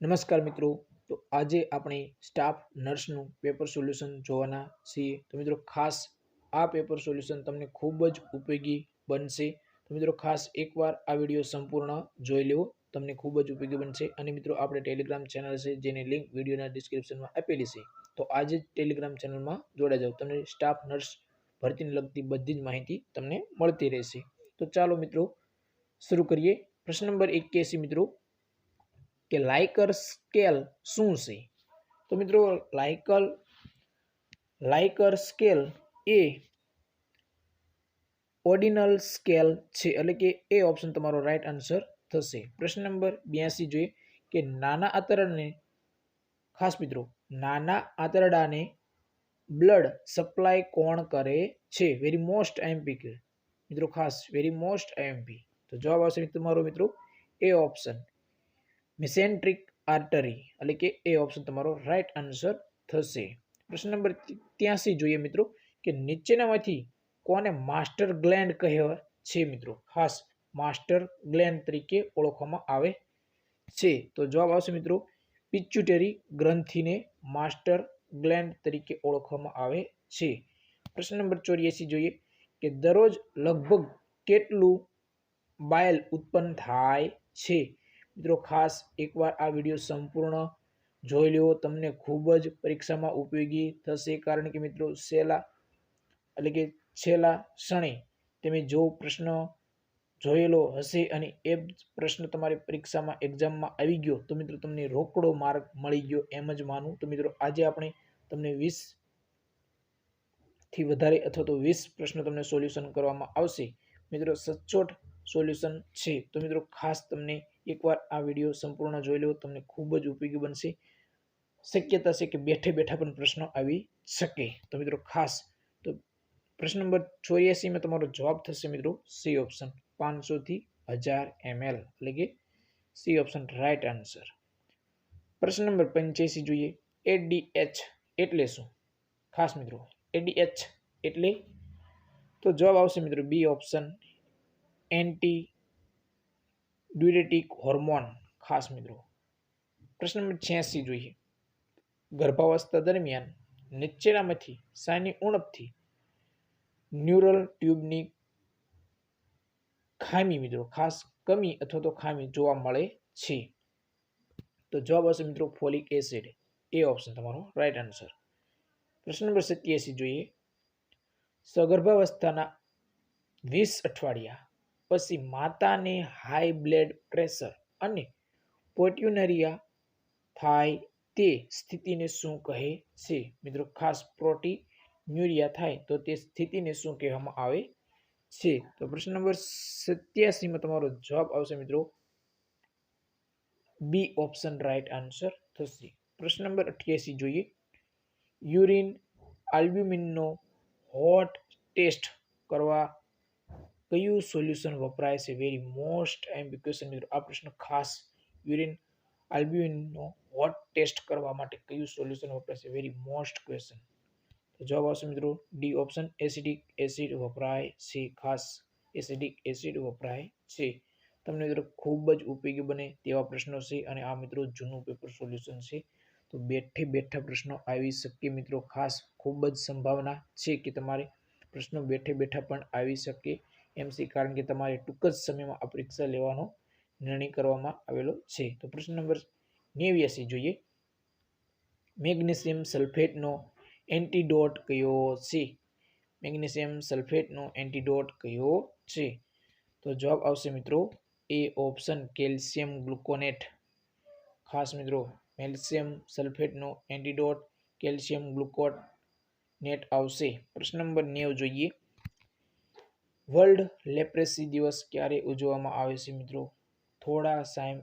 નમસ્કાર મિત્રો. તો આજે આપણે સ્ટાફ નર્સનું પેપર સોલ્યુશન જોવાના છીએ. તો મિત્રો ખાસ આ પેપર સોલ્યુશન તમને ખૂબ જ ઉપયોગી બનશે. તો મિત્રો ખાસ એકવાર આ વીડિયો સંપૂર્ણ જોઈ લેવો તમને ખૂબ જ ઉપયોગી બનશે. અને મિત્રો આપણે ટેલિગ્રામ ચેનલ છે જેની લિંક વિડીયોના ડિસ્ક્રિપ્શનમાં આપેલી છે. તો આજે જ ટેલિગ્રામ ચેનલમાં જોડાઈ જાઓ. તમને સ્ટાફ નર્સ ભરતીને લગતી બધી જ માહિતી તમને મળતી રહેશે. તો ચાલો મિત્રો, શરૂ કરીએ. પ્રશ્ન નંબર એક્યાસી મિત્રો. કે લાઇકર સ્કેલ શું છે? તો મિત્રો લાઇકલ લાઇકર સ્કેલ એ ઓર્ડિનલ સ્કેલ છે, એટલે કે એ ઓપ્શન તમારો રાઈટ આન્સર થશે. પ્રશ્ન નંબર બ્યાસી જોઈએ કે નાના આંતરડાને, ખાસ મિત્રો, નાના આંતરડાને બ્લડ સપ્લાય કોણ કરે છે? વેરી મોસ્ટ આઈએમપી મિત્રો, ખાસ વેરી મોસ્ટ આઈએમપી તો જવાબ આવશે તમારો, મિત્રો, એ ઓપ્શન. મિસેન્ટ્રિક આર્ટરી એટલે કે એ ઓપ્શન તમારો રાઈટ આન્સર થશે. પ્રશ્ન નંબર ત્યાંસી જોઈએ મિત્રો, કે નીચેનામાંથી કોને માસ્ટર ગ્લેન્ડ કહે છે મિત્રો? ખાસ માસ્ટર ગ્લેન્ડ તરીકે ઓળખવામાં આવે છે. તો જવાબ આવશે મિત્રો પિચ્યુટેરી ગ્રંથિને માસ્ટર ગ્લેન્ડ તરીકે ઓળખવામાં આવે છે. પ્રશ્ન નંબર ચોર્યાસી જોઈએ, કે દરરોજ લગભગ કેટલું બાયલ ઉત્પન્ન થાય છે? મિત્રો, ખાસ એકવાર આ વીડિયો સંપૂર્ણ જોઈ લેવો તમને ખૂબ જ પરીક્ષામાં ઉપયોગી થશે. કારણ કે મિત્રો, છેલ્લા, એટલે કે છેલ્લા ક્ષણે તમે જો પ્રશ્ન જોયેલો હશે અને એ પ્રશ્ન તમારી પરીક્ષામાં એક્ઝામમાં આવી ગયો, તો મિત્રો તમને રોકડો માર્ક મળી ગયો એમ જ માનું. તો મિત્રો, આજે આપણે તમને વીસથી વધારે અથવા તો વીસ પ્રશ્નો તમને સોલ્યુશન કરવામાં આવશે. મિત્રો, સચોટ સોલ્યુશન છે. તો મિત્રો, ખાસ તમને એકવાર આ વીડિયો સંપૂર્ણ જોઈ લો, તમને ખૂબ જ ઉપયોગી બનશે. શક્યતા છે કે બેઠે બેઠા પણ પ્રશ્નો આવી શકે. તો મિત્રો ખાસ, તો પ્રશ્ન નંબર ચોર્યાસીમાં તમારો જવાબ થશે મિત્રો સી ઓપ્શન પાંચસોથી હજાર એમએલ એટલે કે સી ઓપ્શન રાઇટ આન્સર. પ્રશ્ન નંબર પંચ્યાસી જોઈએ. એડીએચ એટલે શું? ખાસ મિત્રો એડીએચ એટલે? તો જવાબ આવશે મિત્રો B option anti diuretic hormone. ખાસ મિત્રો, પ્રશ્ન નંબર છ્યાસી જોઈએ. ગર્ભાવસ્થા દરમિયાન નીચેનામાંથી સાની ઉણપથી ન્યુરલ ટ્યુબની ખામી મિત્રો, ખાસ કમી અથવા તો ખામી જોવા મળે છે. તો જવાબ આવશે મિત્રો ફોલિક એસિડ. એ ઓપ્શન તમારો રાઈટ આન્સર પ્રશ્ન નંબર સત્યાસી જોઈએ. સગર્ભાવસ્થાના વીસ અઠવાડિયા પછી માતાને હાઈ બ્લડ પ્રેશર અને પોટ્યુનરિયા થાય તે સ્થિતિને શું કહે છે? મિત્રો, ખાસ પ્રોટીન્યુરિયા થાય તો તે સ્થિતિને શું કહેવામાં આવે છે? તો પ્રશ્ન નંબર સત્યાસીમાં તમારો જવાબ આવશે મિત્રો. બી ઓપ્શન રાઈટ આન્સર થશે. પ્રશ્ન નંબર અઠ્યાસી જોઈએ. યુરિન આલ્બ્યુમિનનો હોટ ટેસ્ટ કરવા કયું સોલ્યુશન વપરાય છે? વેરી મોસ્ટ એમ્બિક્યુશન મિત્રો આ પ્રશ્ન ખાસ યુરિન આલ્બ્યુઇનનો વોટ ટેસ્ટ કરવા માટે કયું સોલ્યુશન વપરાય છે? વેરી મોસ્ટ ક્વેશ્ચન તો જવાબ આવશે મિત્રો ડી ઓપ્શન એસિડિક એસિડ વપરાય છે. ખાસ એસિડિક એસિડ વપરાય છે. તમને મિત્રો ખૂબ જ ઉપયોગી બને તેવા પ્રશ્નો છે અને આ મિત્રો જૂનું પેપર સોલ્યુશન છે. તો બેઠે બેઠા પ્રશ્નો આવી શકે મિત્રો. ખાસ ખૂબ જ સંભાવના છે કે તમારે પ્રશ્નો બેઠે બેઠા પણ આવી શકે. એમ છે કારણ કે તમારે ટૂંક જ સમયમાં આ પરીક્ષા લેવાનો નિર્ણય કરવામાં આવેલો છે. તો પ્રશ્ન નંબર નેવ્યાસી જોઈએ. મેગ્નેશિયમ સલ્ફેટનો એન્ટીડોટ કયો છે? મેગ્નેશિયમ સલ્ફેટનો એન્ટીડોટ કયો છે? તો જવાબ આવશે મિત્રો એ ઓપ્શન કેલ્શિયમ ગ્લુકોનેટ. ખાસ મિત્રો મેલ્શિયમ સલ્ફેટનો એન્ટીડોટ કેલ્શિયમ ગ્લુકોટ નેટ આવશે. પ્રશ્ન નંબર નેવ જોઈએ. વર્લ્ડ લેપ્રેસી દિવસ ક્યારે ઉજવવામાં આવે છે મિત્રો? થોડા સાયમ,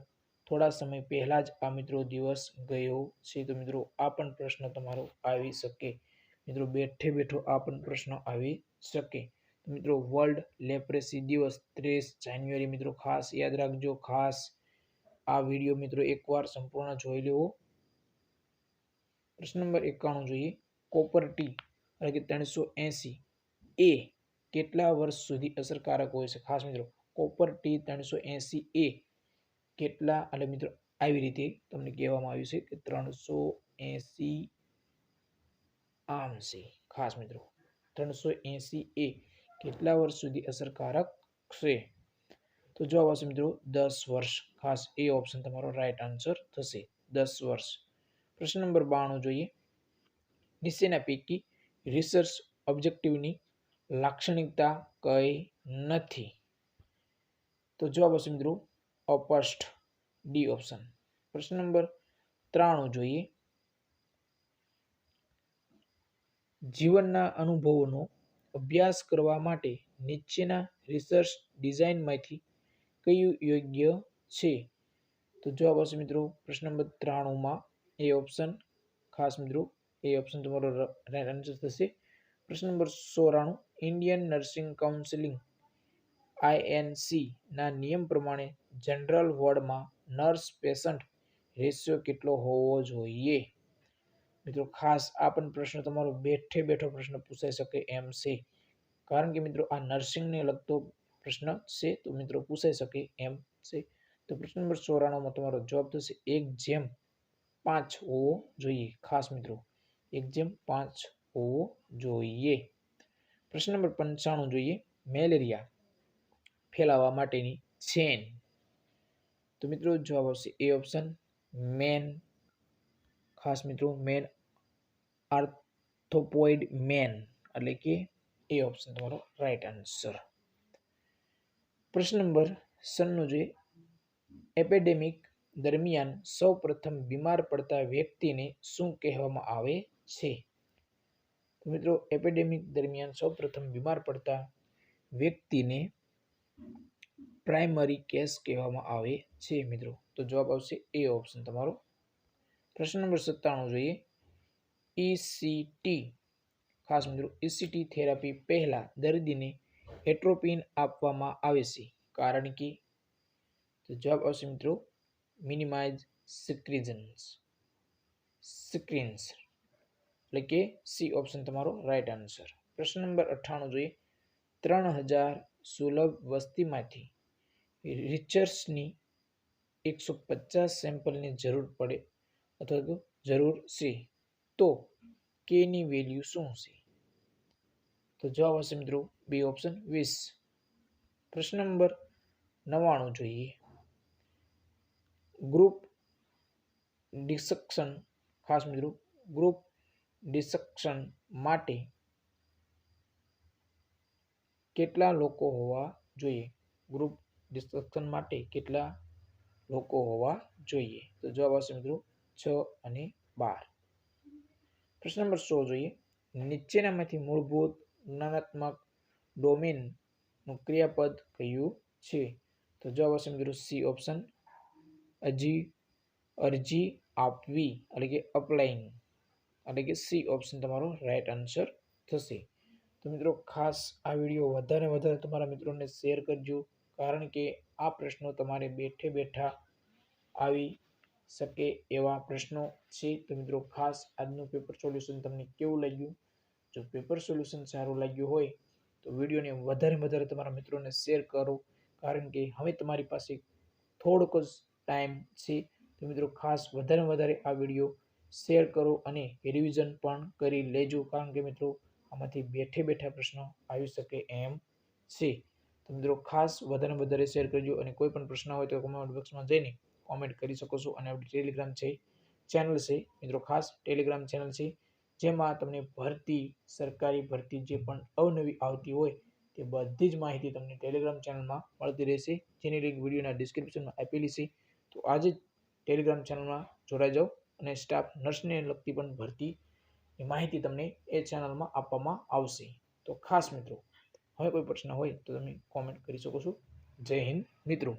થોડા સમય પહેલાં જ આ મિત્રો દિવસ ગયો છે તો મિત્રો આ પણ પ્રશ્ન તમારો આવી શકે. મિત્રો બેઠે બેઠો આ પણ પ્રશ્ન આવી શકે. મિત્રો વર્લ્ડ લેપ્રેસી દિવસ ત્રીસ જાન્યુઆરી મિત્રો ખાસ યાદ રાખજો. ખાસ આ વીડિયો મિત્રો એકવાર સંપૂર્ણ જોઈ લેવો પ્રશ્ન નંબર એકાણું જોઈએ. કોપર ટી, એટલે કે ત્રણસો એંસી. એ કેટલા વર્ષ સુધી અસરકારક હોય છે? ખાસ મિત્રો, કોપર ટી ત્રણસો એંસી એ કેટલા, એટલે મિત્રો, આવી રીતે તમને કહેવામાં આવ્યું છે કે ત્રણસો એંસી આમ છે ખાસ મિત્રો, ત્રણસો એંસી એ કેટલા વર્ષ સુધી અસરકારક છે? તો જવાબ આવશે મિત્રો, દસ વર્ષ. ખાસ એ ઓપ્શન તમારો રાઈટ આન્સર થશે. દસ વર્ષ. પ્રશ્ન નંબર બાણું જોઈએ. નીચેના પૈકી રિસર્ચ ઓબ્જેક્ટિવની લાક્ષણિકતા કઈ નથી. તો જવાબ હશે મિત્રો અપસ્ટ ડી ઓપ્શન પ્રશ્ન નંબર ત્રાણું જોઈએ. જીવનના અનુભવોનો અભ્યાસ કરવા માટે નીચેના રિસર્ચ ડિઝાઇનમાંથી કયું યોગ્ય છે? તો જવાબ આવશે મિત્રો પ્રશ્ન નંબર ત્રાણુંમાં એ ઓપ્શન ખાસ મિત્રો એ ઓપ્શન તમારો રાઈટ આન્સર થશે. પ્રશ્ન નંબર સોરાણું ઇન્ડિયન નર્સિંગ કાઉન્સિલિંગ આઈએનસીના નિયમ પ્રમાણે જનરલ વોર્ડમાં નર્સ પેશન્ટ રેશિયો કેટલો હોવો જોઈએ? મિત્રો, ખાસ આ પણ પ્રશ્ન તમારો બેઠે બેઠો પ્રશ્ન પૂછાઈ શકે એમ છે. કારણ કે મિત્રો, આ નર્સિંગને લગતો પ્રશ્ન છે તો મિત્રો પૂછાઈ શકે એમ છે. તો પ્રશ્ન નંબર ચોરાણુંમાં તમારો જવાબ થશે એક જેમ પાંચ હોવો જોઈએ. ખાસ મિત્રો, એક જેમ પાંચ હોવો જોઈએ. પ્રશ્ન નંબર પંચાણું જોઈએ. મેલેરિયા ફેલાવા માટેની ચેન. તો મિત્રો જવાબ આવશે એ ઓપ્શન મેન. ખાસ મિત્રો મેન આર્થોપોઇડ મેન એટલે કે એ ઓપ્શન તમારો રાઈટ આન્સર. પ્રશ્ન નંબર સનનો જોઈએ. એપેડેમિક દરમિયાન સૌ પ્રથમ બીમાર પડતા વ્યક્તિને શું કહેવામાં આવે છે? તો મિત્રો, એપેડેમિક દરમિયાન સૌ પ્રથમ બીમાર પડતા વ્યક્તિને પ્રાઇમરી કેસ કહેવામાં આવે છે, મિત્રો. તો જવાબ આવશે એ ઓપ્શન તમારો. પ્રશ્ન નંબર સત્તાણું જોઈએ. ઈસીટી ખાસ મિત્રો ઈસીટી થેરાપી પહેલાં દર્દીને એટ્રોપિન આપવામાં આવે છે. કારણ કે, તો જવાબ આવશે મિત્રો મિનિમાઇઝ સિક્રિઝન્સ સ્ક્રીન્સ. એટલે કે સી ઓપ્શન તમારો રાઈટ આન્સર પ્રશ્ન નંબર અઠ્ઠાણું જોઈએ. ત્રણ હજાર સુલભ વસ્તીમાંથી રિચર્સની એકસો પચાસ સેમ્પલની જરૂર પડે અથવા તો જરૂર છે. તો કેની વેલ્યુ શું છે તો જવાબ હશે મિત્રો બી ઓપ્શન વીસ. પ્રશ્ન નંબર નવ્વાણું જોઈએ. ગ્રુપ ડિસ્કશન ખાસ મિત્રો ગ્રુપ ડિસક્શન માટે કેટલા લોકો હોવા જોઈએ? ગ્રુપ ડિસ્કશન માટે કેટલા લોકો હોવા જોઈએ? તો જવાબ આવશે મિત્રો છ અને બાર. પ્રશ્ન નંબર સો જોઈએ. નીચેનામાંથી મૂળભૂત જ્ઞાનાત્મક ડોમેનનું ક્રિયાપદ કયું છે? તો જવાબ આવશે મિત્રો સી ઓપ્શન અજી, અરજી આપવી, એટલે કે અપ્લાઇંગ એટલે કે સી ઓપ્શન તમારો રાઈટ આન્સર થશે. તો મિત્રો ખાસ આ વીડિયો વધારે વધારે તમારા મિત્રોને શેર કરજો, કારણ કે આ પ્રશ્નો તમારે બેઠે બેઠા આવી શકે એવા પ્રશ્નો છે. તો મિત્રો ખાસ આજનું પેપર સોલ્યુશન તમને કેવું લાગ્યું? જો પેપર સોલ્યુશન સારું લાગ્યું હોય, તો વિડીયોને વધારે વધારે તમારા મિત્રોને શેર કરો, કારણ કે હવે તમારી પાસે થોડોક જ ટાઈમ છે. તો મિત્રો ખાસ વધારે વધારે આ વીડિયો શેર કરો અને રિવિઝન પણ કરી લેજો. કારણ કે મિત્રો, આમાંથી બેઠે બેઠા પ્રશ્નો આવી શકે એમ છે. તો મિત્રો, ખાસ વધારે વધારે શેર કરજો અને કોઈ પણ પ્રશ્ન હોય તો કોમેન્ટ બોક્સમાં જઈને કોમેન્ટ કરી શકો છો. અને આપણી ટેલિગ્રામ છે ચેનલ છે. મિત્રો, ખાસ ટેલિગ્રામ ચેનલ છે, જેમાં તમને ભરતી, સરકારી ભરતી જે પણ અવનવી આવતી હોય, તે બધી જ માહિતી તમને ટેલિગ્રામ ચેનલમાં મળતી રહેશે. જેની લિંક વિડીયોના ડિસ્ક્રિપ્શનમાં આપેલી છે. તો આજે ટેલિગ્રામ ચેનલમાં જોડાઈ જાઓ. અને સ્ટાફ નર્સને લગતી પણ ભરતી માહિતી તમને એ ચેનલમાં આપવામાં આવશે. તો ખાસ મિત્રો, હવે કોઈ પ્રશ્ન હોય તો તમે કોમેન્ટ કરી શકો છો. જય હિન્દ મિત્રો.